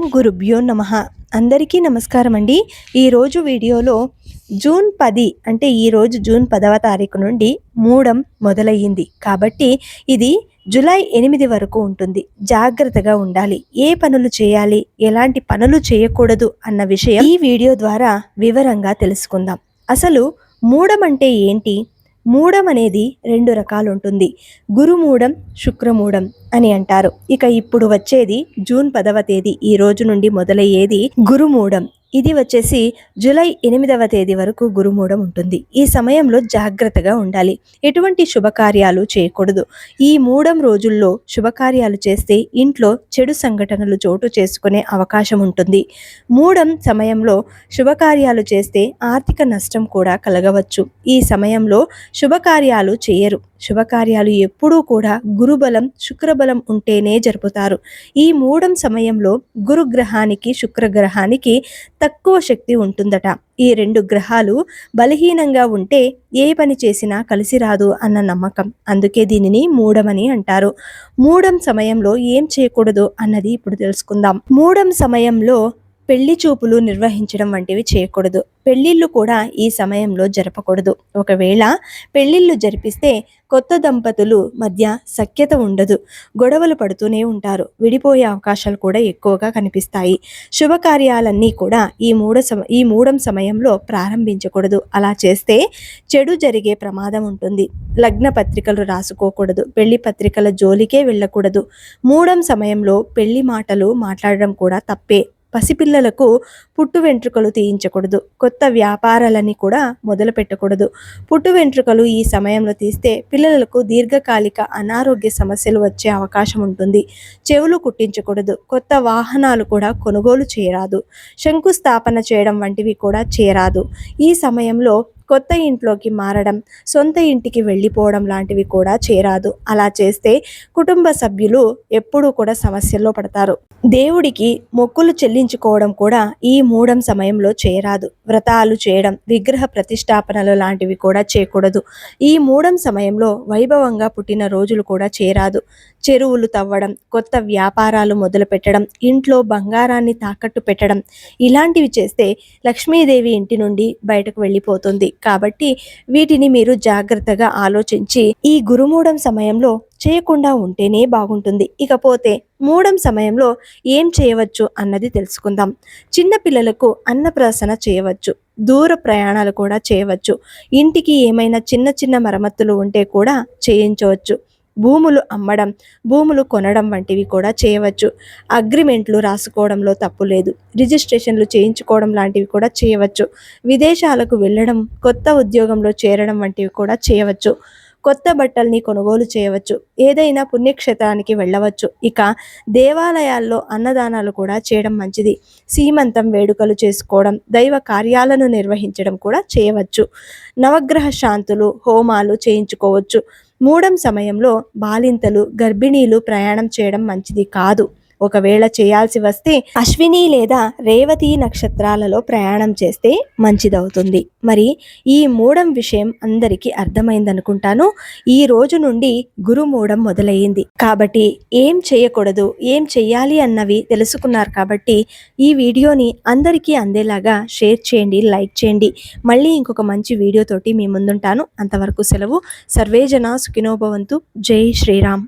ఓం గురుభ్యో నమ. అందరికీ నమస్కారం అండి ఈరోజు వీడియోలో జూన్ పది అంటే ఈరోజు జూన్ పదవ తారీఖు నుండి మూడం మొదలయ్యింది. కాబట్టి ఇది జూలై ఎనిమిది వరకు ఉంటుంది. జాగ్రత్తగా ఉండాలి. ఏ పనులు చేయాలి? ఎలాంటి పనులు చేయకూడదు అన్న విషయం ఈ వీడియో ద్వారా వివరంగా తెలుసుకుందాం. అసలు మూడం అంటే ఏంటి? మూడం అనేది రెండు రకాలు ఉంటుంది గురుమూడం శుక్రమూడం అని అంటారు. ఇక ఇప్పుడు వచ్చేది జూన్ పదవ తేదీ ఈ రోజు నుండి మొదలయ్యేది గురుమూడం ఇది వచ్చేసి జూలై ఎనిమిదవ తేదీ వరకు గురుమూడం ఉంటుంది. ఈ సమయంలో జాగ్రత్తగా ఉండాలి. ఎటువంటి శుభకార్యాలు చేయకూడదు. ఈ మూడం రోజుల్లో శుభకార్యాలు చేస్తే ఇంట్లో చెడు సంఘటనలు చోటు చేసుకునే అవకాశం ఉంటుంది. మూడం సమయంలో శుభకార్యాలు చేస్తే ఆర్థిక నష్టం కూడా కలగవచ్చు. ఈ సమయంలో శుభకార్యాలు చేయరు. శుభకార్యాలు ఎప్పుడూ కూడా గురుబలం శుక్రబలం ఉంటేనే జరుపుతారు. ఈ మూడం సమయంలో గురుగ్రహానికి శుక్రగ్రహానికి తక్కువ శక్తి ఉంటుందట. ఈ రెండు గ్రహాలు బలహీనంగా ఉంటే ఏ పని చేసినా కలిసి రాదు అన్న నమ్మకం. అందుకే దీనిని మూడమని అంటారు. మూడం సమయంలో ఏం చేయకూడదు అన్నది ఇప్పుడు తెలుసుకుందాం. మూడం సమయంలో పెళ్ళి చూపులు నిర్వహించడం వంటివి చేయకూడదు. పెళ్ళిళ్ళు కూడా ఈ సమయంలో జరపకూడదు. ఒకవేళ పెళ్ళిళ్ళు జరిపిస్తే కొత్త దంపతులు మధ్య సఖ్యత ఉండదు. గొడవలు పడుతూనే ఉంటారు. విడిపోయే అవకాశాలు కూడా ఎక్కువగా కనిపిస్తాయి. శుభకార్యాలన్నీ కూడా ఈ మూడ సమ ఈ మూడం సమయంలో ప్రారంభించకూడదు. అలా చేస్తే చెడు జరిగే ప్రమాదం ఉంటుంది. లగ్న పత్రికలు రాసుకోకూడదు. పెళ్ళి పత్రికల జోలికే వెళ్ళకూడదు. మూడం సమయంలో పెళ్ళి మాటలు మాట్లాడడం కూడా తప్పే. పసిపిల్లలకు పుట్టు వెంట్రుకలు తీయించకూడదు. కొత్త వ్యాపారాలని కూడా మొదలు పెట్టకూడదు పుట్టు వెంట్రుకలు ఈ సమయంలో తీస్తే పిల్లలకు దీర్ఘకాలిక అనారోగ్య సమస్యలు వచ్చే అవకాశం ఉంటుంది. చెవులు కుట్టించకూడదు. కొత్త వాహనాలు కూడా కొనుగోలు చేయరాదు. శంకుస్థాపన చేయడం వంటివి కూడా చేయరాదు. ఈ సమయంలో కొత్త ఇంట్లోకి మారడం సొంత ఇంటికి వెళ్ళిపోవడం లాంటివి కూడా చేరాదు. అలా చేస్తే కుటుంబ సభ్యులు ఎప్పుడూ కూడా సమస్యల్లో పడతారు. దేవుడికి మొక్కులు చెల్లించుకోవడం కూడా ఈ మూడం సమయంలో చేరాదు. వ్రతాలు చేయడం విగ్రహ ప్రతిష్టాపనలు లాంటివి కూడా చేయకూడదు. ఈ మూడం సమయంలో వైభవంగా పుట్టిన రోజులు కూడా చేరాదు. చెరువులు తవ్వడం కొత్త వ్యాపారాలు మొదలు పెట్టడం ఇంట్లో బంగారాన్ని తాకట్టు పెట్టడం ఇలాంటివి చేస్తే లక్ష్మీదేవి ఇంటి నుండి బయటకు వెళ్ళిపోతుంది. కాబట్టి వీటిని మీరు జాగ్రత్తగా ఆలోచించి ఈ గురుమూడం సమయంలో చేయకుండా ఉంటేనే బాగుంటుంది. ఇకపోతే మూడం సమయంలో ఏం చేయవచ్చు అన్నది తెలుసుకుందాం. చిన్నపిల్లలకు అన్నప్రాసన చేయవచ్చు. దూర ప్రయాణాలు కూడా చేయవచ్చు. ఇంటికి ఏమైనా చిన్న చిన్న మరమ్మతులు ఉంటే కూడా చేయించవచ్చు. భూములు అమ్మడం భూములు కొనడం వంటివి కూడా చేయవచ్చు. అగ్రిమెంట్లు రాసుకోవడంలో తప్పు లేదు. రిజిస్ట్రేషన్లు చేయించుకోవడం లాంటివి కూడా చేయవచ్చు. విదేశాలకు వెళ్ళడం కొత్త ఉద్యోగంలో చేరడం వంటివి కూడా చేయవచ్చు. కొత్త బట్టల్ని కొనుగోలు చేయవచ్చు. ఏదైనా పుణ్యక్షేత్రానికి వెళ్ళవచ్చు. ఇక దేవాలయాల్లో అన్నదానాలు కూడా చేయడం మంచిది. సీమంతం వేడుకలు చేసుకోవడం దైవ కార్యాలను నిర్వహించడం కూడా చేయవచ్చు. నవగ్రహ శాంతులు హోమాలు చేయించుకోవచ్చు. మూడం సమయంలో బాలింతలు గర్భిణీలు ప్రయాణం చేయడం మంచిది కాదు. ఒకవేళ చేయాల్సి వస్తే అశ్విని లేదా రేవతి నక్షత్రాలలో ప్రయాణం చేస్తే మంచిదవుతుంది. మరి ఈ మూడం విషయం అందరికీ అర్థమైందనుకుంటాను. ఈ రోజు నుండి గురు మూడం మొదలయ్యింది. కాబట్టి ఏం చేయకూడదు ఏం చెయ్యాలి అన్నవి తెలుసుకున్నారు కాబట్టి ఈ వీడియోని అందరికీ అందేలాగా షేర్ చేయండి లైక్ చేయండి. మళ్ళీ ఇంకొక మంచి వీడియోతోటి మీ ముందుంటాను. అంతవరకు సెలవు. సర్వేజన సుఖినోభవంతు జై శ్రీరామ్.